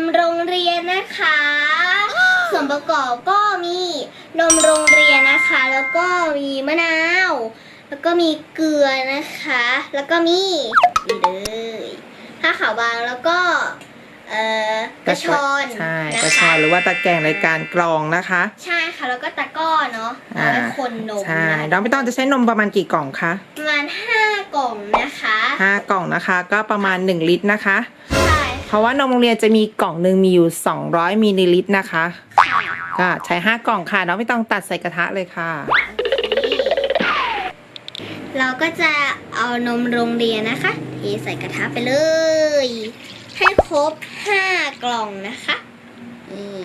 มโรงเรียนนะคะ ส่วนประกอบก็มีนมโรงเรียนนะคะ แล้วก็มีมะนาว แล้วก็มีเกลือนะคะ แล้วก็มีนี่เลยผ้าขาวบางแล้วก็เอ่อกระชอนใช่นะคะกระชอนหรือว่าตะแกรงในการกรองนะคะ ใช่ค่ะแล้วก็ตะกร้อเนาะเอาไว้คนนมใช่นะคะน้องไม่ต้องจะใช้นมประมาณกี่กล่องคะประมาณ5กล่องนะคะห้ากล่องนะคะ ก็ประมาณ1ลิตรนะคะใช่ เพราะว่านมโรงเรียนจะมีกล่องหนึ่งมีอยู่ 200มิลลิลิตรนะคะค่ะก็ใช้ 5 กล่องค่ะน้องไม่ต้องตัดใส่กระทะเลยค่ะ เราก็จะเอานมโรงเรียนนะคะเทใส่กระทะไปเลย ให้ครบ 5 กล่องนะคะนี่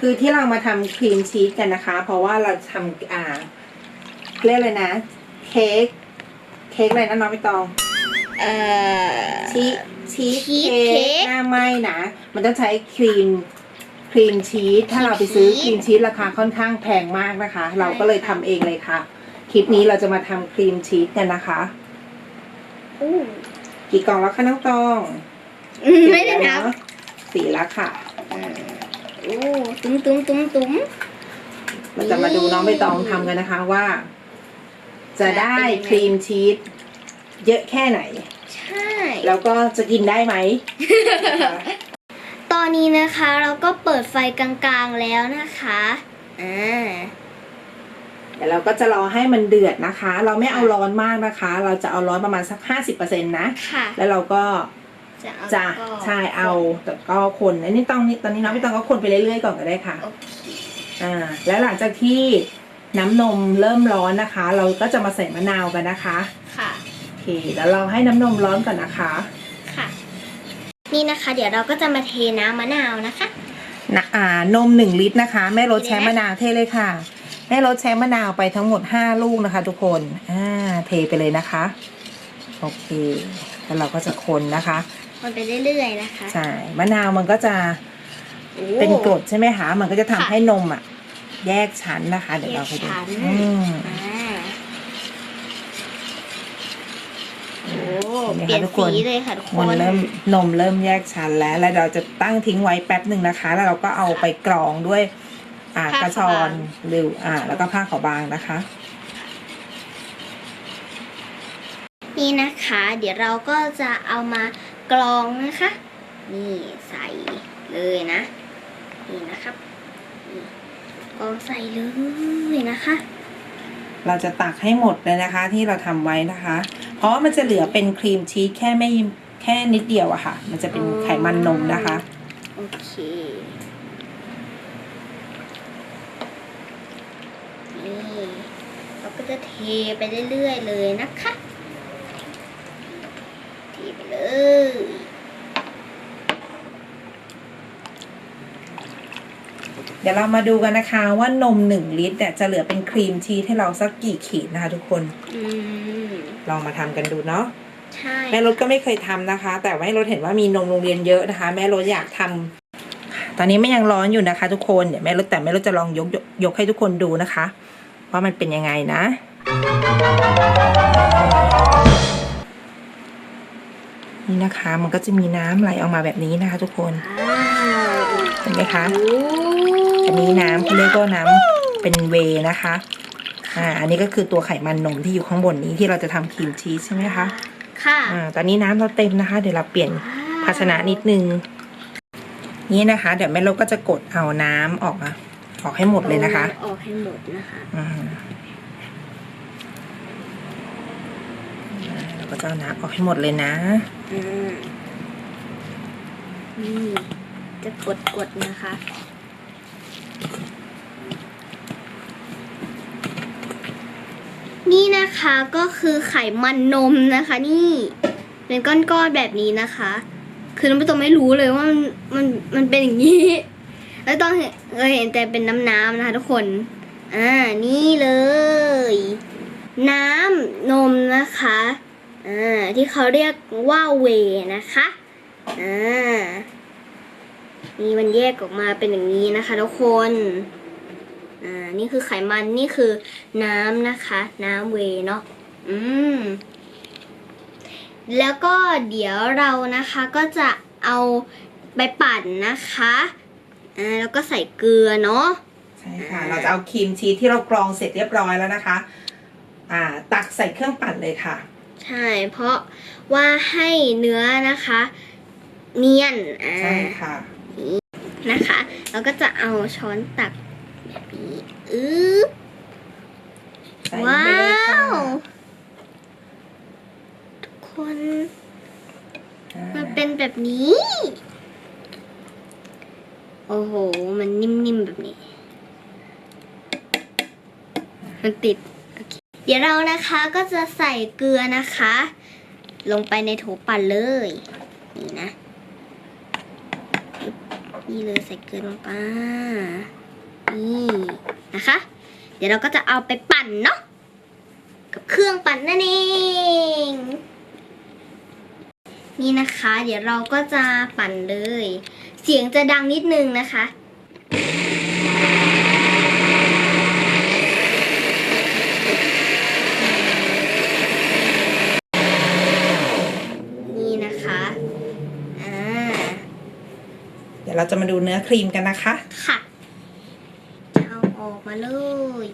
คือที่เรามาทำครีมชีสกันนะคะ เพราะว่าเราทำอ่าเรียกเลยนะ เค้กเค้กอะไรนะน้องไม่ต้อง เอ่อชีสชีสชีสเค้เค้กก หน้าไหม้นะ มันต้องใช้ครีมครีมชีสถ้าเราไปซื้อคชีรีสมชีสราคาค่อนข้างแพงมากนะคะ เราก็เลยทำเองเลยค่ะ คลิปนี้เราจะมาทำครีมชีสกันนะคะ อู้กี่กล่องแล้วคะน้องตองอืมไม่ได้นับเนอะสี่แล้วค่ะอู้ตุ้มตุ้มตุ้มตุ้ม เราจะมาดูน้องใบตองทำกันนะคะว่า จะได้จะเป็นยังไงครีมชีส เยอะแค่ไหน ใช่ แล้วก็จะกินได้ไหม ตอนนี้นะคะเราก็เปิดไฟกลางๆแล้วนะคะอ่าเดี๋ยวเราก็จะรอให้มันเดือดนะคะ เราไม่เอาร้อนมากนะคะ เราจะเอาร้อนประมาณสักห้าสิบเปอร์เซ็นต์นะ ค่ะ แล้วเราก็จะเอาจะก็ใช่เอาแต่ก็คนอันนี้ต้องตอนนี้น้องพี่ตองก็คนไปเรื่อยๆก่อนก็ได้ค่ะ โอเคอ่าแล้วหลังจากที่น้ำนมเริ่มร้อนนะคะ เราก็จะมาใส่มะนาวกันนะคะ ค่ะโอเค แล้วเราให้น้ำนมร้อนก่อนนะคะ ค่ะ นี่นะคะ เดี๋ยวเราก็จะมาเทน้ำมะนาวนะคะนะอ่านมหนึ่งลิตรนะคะแม่รสนี่นะใช้มะนาวเทเลยค่ะแม่รสใช้มะนาวไปทั้งหมดห้าลูกนะคะ ทุกคนอ่าเทไปเลยนะคะ โอเค แล้วเราก็จะคนนะคะมันไปเรื่อยๆนะคะใช่มะนาวมันก็จะโอ้เป็นกรดใช่ไหมคะมันก็จะทำค่ะให้นมอะ แยกชั้นนะคะ เดี๋ยวเราไปดูแยกชั้นอืม อ่าโอ้ เห็นไหมเปลี่ยนคะทุกคนสีเลยค่ะทุกคมันนเริ่มนมเริ่มแยกชั้นแล้ว แล้วเราจะตั้งทิ้งไว้แป๊บหนึ่งนะคะ แล้วเราก็เอาไปกรองด้วย อ่ากระชอนหรืออ่า แล้วก็ผ้าขาวบางนะคะ นี่นะคะ เดี๋ยวเราก็จะเอามากรองนะคะ นี่ใส่เลยนะ นี่นะครับนี่กรองใส่เลยนะคะ เราจะตักให้หมดเลยนะคะ ที่เราทำไว้นะคะ เพราะว่ามันจะเหลือเป็นครีมชีสแค่ไม่แค่นิดเดียวอะค่ะ มันจะเป็นไขมันนมนะคะ โอเคนี่เราก็จะเทไปเรื่อยๆเลยนะคะ เทไปเลย ดี๋ยวเรามาดูกันนะคะว่านมหนึ่งลิตรเนี่ยจะเหลือเป็นครีมชีสให้เราสักกี่ขีดนะคะทุกคนอืมลองมาทำกันดูเนาะใช่แม่รถก็ไม่เคยทำนะคะ แต่ว่าแม่รถเห็นว่ามีนมโรงเรียนเยอะนะคะ แม่รถอยากทำตอนนี้ไม่ยังร้อนอยู่นะคะ ทุกคนเดี๋ยวแม่รถแต่แม่รถจะลองยกยกยกให้ทุกคนดูนะคะ ว่ามันเป็นยังไงนะ นี่นะคะ มันก็จะมีน้ำไหลออกมาแบบนี้นะคะ ทุกคนว้าวเห็นไหมคะ โอ้ อันนี้น้ำเขาเรียกว่าน้ำเป็นเวย์นะคะ อ่า อันนี้ก็คือตัวไขมันนมที่อยู่ข้างบนนี้ที่เราจะทำครีมชีสใช่ไหมคะ ค่ะ อ่า ตอนนี้น้ำเราเต็มนะคะ เดี๋ยวเราเปลี่ยนภาชนะนิดนึง นี่นะคะ เดี๋ยวแม่ลบก็จะกดเอาน้ำออกมาออกให้หมดเลยนะคะ ออกให้หมดนะคะอืมเราก็จะเอาน้ำออกให้หมดเลยนะอืมนี่จะกดกดๆนะคะ นี่นะคะก็คือไขมันนมนะคะ นี่เป็นก้อนๆแบบนี้นะคะ คือน้องไม่ต้องไม่รู้เลยว่ามันมันมันเป็นอย่างนี้ แล้วต้องเห็นเคยเห็นแต่เป็นน้ำน้ำๆนะคะ ทุกคน อ่านี่เลย น้ำนมนะคะอ่าที่เขาเรียกว่าเวนะคะอ่า นี่มันแยกออกมาเป็นอย่างนี้นะคะทุกคนอ่านี่คือไขมันนี่คือน้ำนะคะ น้ำเวย์เนาะอืมแล้วก็เดี๋ยวเรานะคะก็จะเอาไปปั่นนะคะอ่าแล้วก็ใส่เกลือเนาะใช่ค่ะ เราจะเอาครีมชีสที่เรากรองเสร็จเรียบร้อยแล้วนะคะ อ่า ตักใส่เครื่องปั่นเลยค่ะ ใช่ เพราะว่าให้เนื้อนะคะ เนียนอ่าใช่ค่ะ นะคะ แล้วก็จะเอาช้อนตักแบบนี้อึ๊บใส่ลงว้าไปเลยค่ะวทุกคนอ่ามันเป็นแบบนี้ โอ้โห มันนิ่มๆแบบนี้ มันติดโอเคเดี๋ยวเรานะคะก็จะใส่เกลือนะคะ ลงไปในโถปั่นเลย นี่นะ นี่เลยใส่เกลือลงไปนี่นะคะ เดี๋ยวเราก็จะเอาไปปั่นเนาะกับเครื่องปั่นนั่นเอง นี่นะคะ เดี๋ยวเราก็จะปั่นเลย เสียงจะดังนิดนึงนะคะ นี่นะคะ อ่า เดี๋ยวเราจะมาดูเนื้อครีมกันนะคะ ค่ะจะเอาออกมาเลย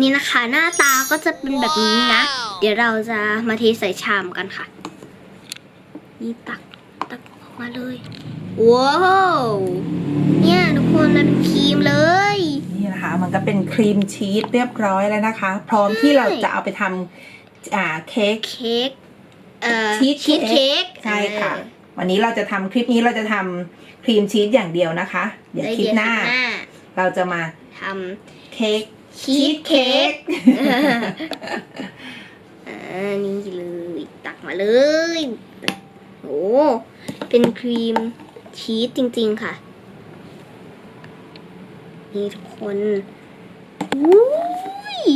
นี่นะคะหน้าตาก็จะเป็นแบบนี้นะ เดี๋ยวเราจะมาเทใส่ชามกันค่ะ นี่ตักตักออกมาเลย ว้าวเนี่ยทุกคนมันเป็นครีมเลย นี่นะคะ มันก็เป็นครีมชีสเรียบร้อยแล้วนะคะ พร้อมที่เราจะเอาไปทำอ่าเค้กเค้กเอ่อชีสชีสเค้กใช่ค่ะ วันนี้เราจะทำคลิปนี้เราจะทำครีมชีสอย่างเดียวนะคะ เดี๋ยวคลิปหน้า เราจะมาทเค้กำชีสเค้กอ่านี่เลยตักมาเลย โอ้เป็นครีมชีสจริง ๆ ค่ะ นี่ทุกคนอุ้ย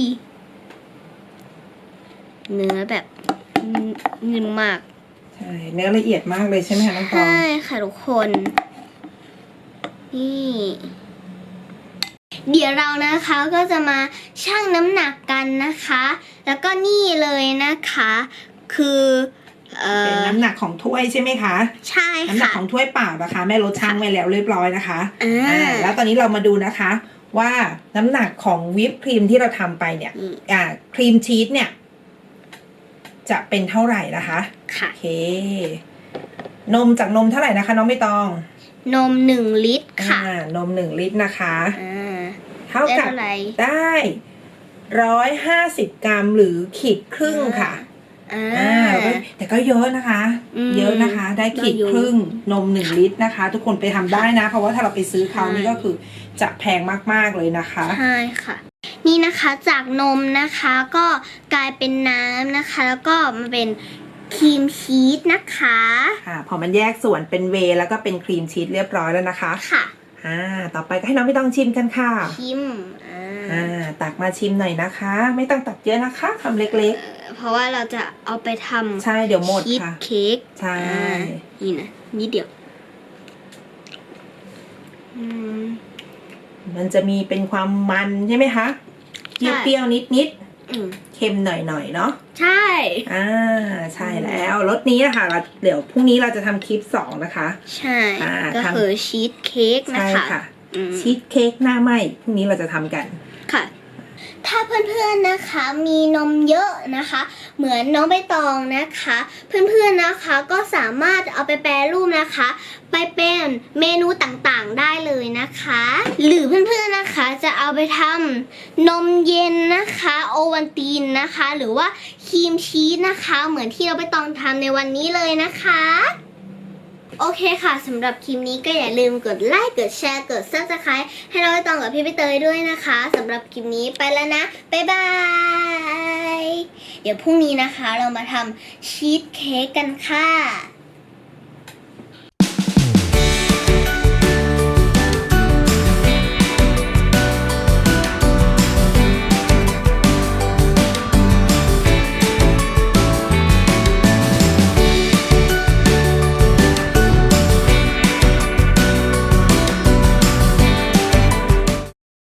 เนื้อแบบ เงินมาก ใช่เนื้อละเอียดมากเลยใช่ไหมคะน้องปองใช่ค่ะทุกคน นี่ เดี๋ยวเรานะคะก็จะมาชั่งน้ำหนักกันนะคะ แล้วก็นี่เลยนะคะ คือเอ่เป็นอน้ำหนักของถ้วยใช่ไหมคะ ใช่น้ำหนักค่ะของถ้วยเปล่านะคะ แม่ลดช่างไว้แล้วเรียบร้อยนะคะอ่าอ่าแล้วตอนนี้เรามาดูนะคะ ว่าน้ำหนักของวิปครีมที่เราทำไปเนี่ยนี่อ่าครีมชีสเนี่ย จะเป็นเท่าไหร่นะคะค่ะโอเคนมจากนมเท่าไหร่นะคะ น้องใบตอง นมหนึ่งลิตรค่ะอ่านมหนึ่งลิตรนะคะอ่าเท่าได้กับเท่าไหร่ได้ร้อยห้าสิบกรัมหรือขีดครึ่งค่ะอ่าอ่าแต่ก็เยอะนะคะอืมเยอะนะคะ ได้ขีดได้เยอะครึ่งนมหนึ่งลิตรนะคะ ทุกคนไปทำได้นะ เพราะว่าถ้าเราไปซื้อเขาใช่นี่ก็คือจะแพงมากๆเลยนะคะ ใช่ค่ะ นี่นะคะจากนมนะคะก็กลายเป็นน้ำนะคะ แล้วก็มาเป็นครีมชีสนะคะค่ะพอมันแยกส่วนเป็นเวย์แล้วก็เป็นครีมชีสเรียบร้อยแล้วนะคะค่ะอ่าต่อไปก็ให้น้องไม่ต้องชิมกันค่ะชิมอ่าอ่าตักมาชิมหน่อยนะคะ ไม่ต้องตักเยอะนะคะคำเล็กเอ่อเพราะว่าเราจะเอาไปทๆำใช่เดี๋ยวหมดชีสค่ะเค้กใช่อ่านี่นะนิดเดียวอืมมันจะมีเป็นความมันใช่ไหมคะ เใช่ปรี้ยวๆนิดอืมๆเค็มหน่อยๆเนาะใช่อ่าใช่แล้วรสนี้นะคะเราเดี๋ยวพรุ่งนี้เราจะทำคลิปสองนะคะ ใช่อ่าก็ทำคือชีสเค้กนะใช่คะค่ะอืมชีสเค้กหน้าไหมพรุ่งนี้เราจะทำกันค่ะ ถ้าเพื่อนๆนะคะมีนมเยอะนะคะ เหมือนน้องใบตองนะคะ เพื่อนๆนะคะก็สามารถเอาไปแปรรูปนะคะ ไปเป็นเมนูต่างๆได้เลยนะคะ หรือเพื่อนๆนะคะจะเอาไปทำนมเย็นนะคะโอวันตีนนะคะ หรือว่าครีมชีสนะคะ เหมือนที่เราไปตองทำในวันนี้เลยนะคะ โอเคค่ะสำหรับคลิปนี้ก็อย่าลืมกดไลค์ กดแชร์ กด subscribe ให้เราไปตองกับพี่ใบเตยด้วยนะคะสำหรับคลิปนี้ไปแล้วนะ บ๊ายบาย เดี๋ยวพรุ่งนี้นะคะเรามาทำชีสเค้กกันค่ะ